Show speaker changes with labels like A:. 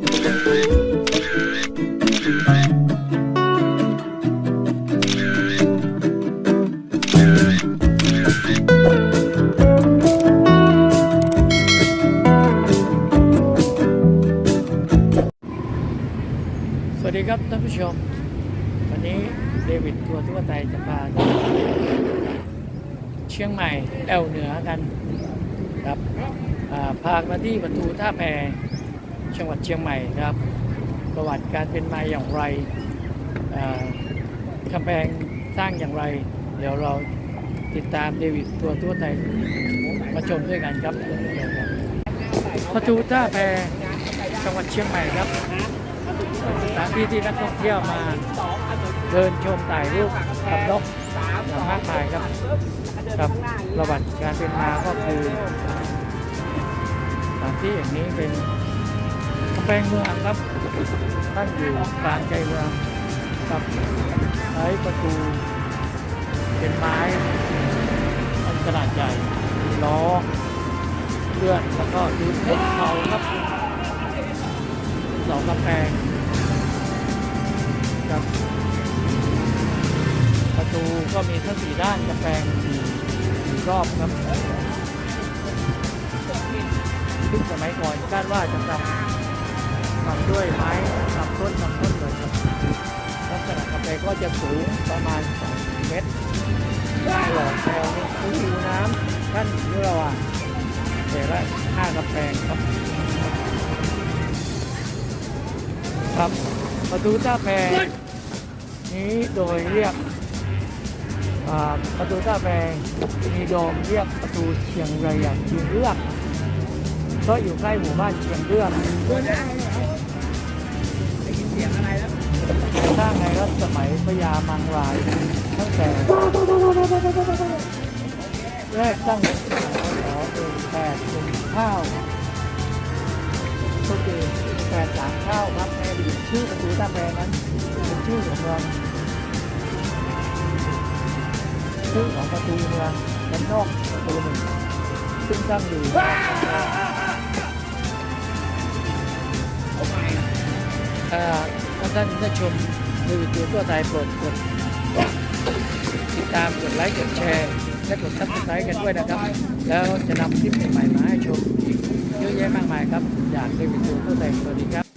A: สวัสดีครับท่านผู้ชม วันนี้เดวิดทัวทั่วไทยจะพาเชียงใหม่แอวเหนือกันครับพามาที่ประตูท่าแพ จังหวัดเชียงใหม่ครับ ประวัติการเป็นมาอย่างไรอ่ากำแพงสร้างอย่างไร เดี๋ยวเราติดตามเดวิดทัวทั่วไทยมาชมด้วยกันครับประตูท่าแพจังหวัดเชียงใหม่ครับสถานที่ที่นักท่องเที่ยวมาเดินชมถ่ายรูปกับนกอย่างมากมายครับครับประวัติการเป็นมาก็คือสถานที่อย่างนี้เป็น กำแพงเมืองครับตั้งอยู่กลางใจเมืองกับใช้ประตูเป็นไม้อันขนาดใหญ่ล้อเลื่อนแล้วก็ดูเขาครับสองกำแพงครับประตูก็มีทั้งสี่ด้านกระแพงสี่สี่รอบครับซึ่งสมัยก่อนคาดว่าจะทำ ด้วยไม้ทำต้นทำต้นเลยครับลักษณะกระแพก็จะสูงประมาณ2เมตรหลอดแนวนี้คือผิวน้ำขั้นที่เราอะแต่ละห้ากระแพงครับ ครับประตูท่าแพนี้โดยเรียกประตูท่าแพมีโดมเรียกประตูเชียงรายอย่างเชียงเรือกเพราะอยู่ใกล้หมู่บ้านเชียงเรือก สร้างในรัชสมัยพญามังรายตั้งแต่แรกตั้งแต่พศหนึ่งแปดหนึ่งข้าวก็คือแปดสามข้าวครับในอดีตชื่อประตูท่าแพนั้นเป็นชื่อของเมืองชื่อของประตูเมืองด้านนอกประตูหนึ่งซึ่งตั้งอยู่เอ่อ ถ้าท่านได้ชมดูวิดีโอตัวไทยโปรดกดติดตามกดไลค์กดแชร์ และกดซับสไครต์กันด้วยนะครับ แล้วจะนำคลิปใหม่ๆมาให้ชมอีกเยอะแยะมากมายครับ อยากดูวิดีโอตัวไทยสวัสดีครับ